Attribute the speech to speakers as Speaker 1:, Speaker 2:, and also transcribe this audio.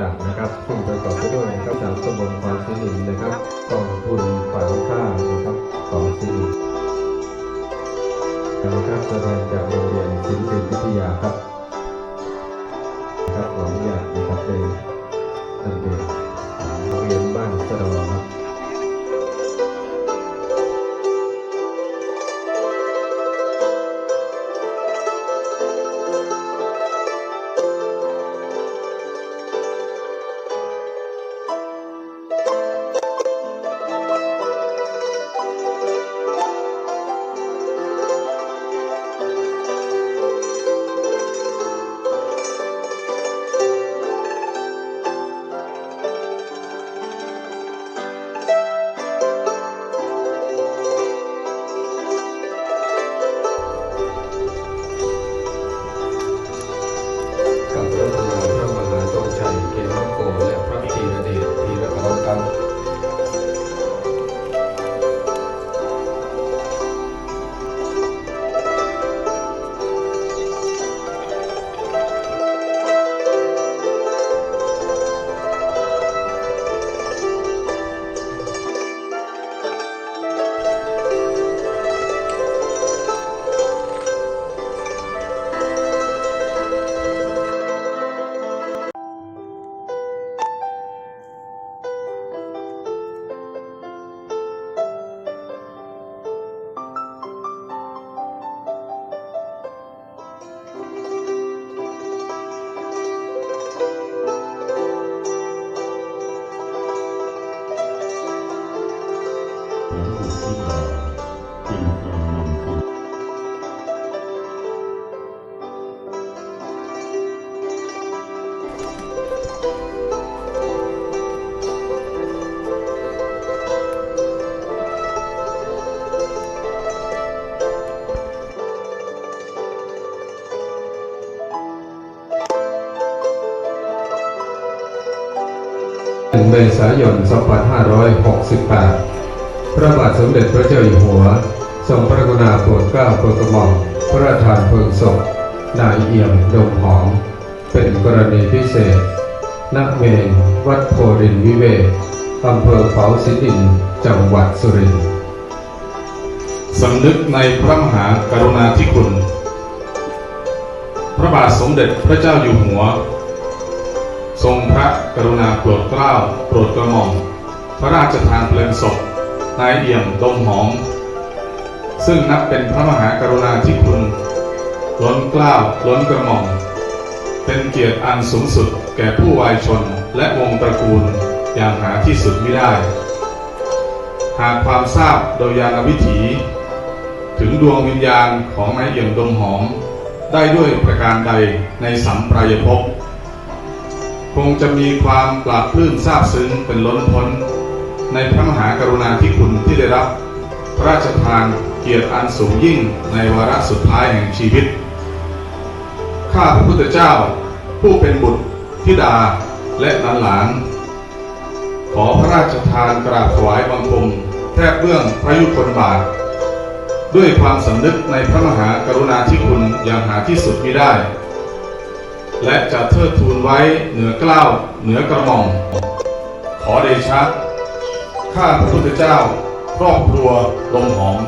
Speaker 1: ต่างๆนะครับซึ่งะกอบไปด้วยนะครับสามตำบลความสิรินะครับกองทุนฝ่ายค่านะครับกองสิริ นะครับตัว 1เมษายน 2568 พระบาทสมเด็จพระเจ้าอยู่หัว ทรงพระกรุณาโปรดเกล้าโปรดกระหม่อมพระราชทานเพลิงศพ นายเอี่ยมดงหอม เป็นกรณีพิเศษ ณ เมนวัดโพรินวิเวกอำเภอเขาสิดิน จังหวัดสุรินทร์
Speaker 2: สำนึกในพระมหากรุณาธิคุณ พระบาทสมเด็จพระเจ้าอยู่หัว ทรงพระกรุณาโปรดเกล้าโปรดกระหม่อม พระราชทานเพลิงศพนายเอี่ยมดมหอม ซึ่งนับเป็นพระมหากรุณาธิคุณ ล้นเกล้าล้นกระหม่อม เป็นเกียรติอันสูงสุดแก่ผู้วายชนและวงตระกูลอย่างหาที่สุดไม่ได้ หากความทราบโดยยานวิถี ถึงดวงวิญญาณของนายเอี่ยมดมหอม ได้ด้วยประการใดในสัมปรายภพ คงจะมีความปราบปลื้มซาบซึ้งเป็นล้นพ้น ในพระมหากรุณาธิคุณที่ได้รับพระราชทานเกียรติอันสูงยิ่งในวาระสุดท้ายแห่งชีวิต ข้าพระพุทธเจ้า ผู้เป็นบุตรธิดาและหลานขอพระราชทานกราบถวายบังคมแทบเบื้องพระยุคลบาท ด้วยความสำนึกในพระมหากรุณาธิคุณอย่างหาที่สุดมิได้ และจะเทิดทูนไว้เหนือเกล้าวเหนือกระหม่อม ขอเดชะ ข้าพระพุทธเจ้า ครอบครัวลมหอม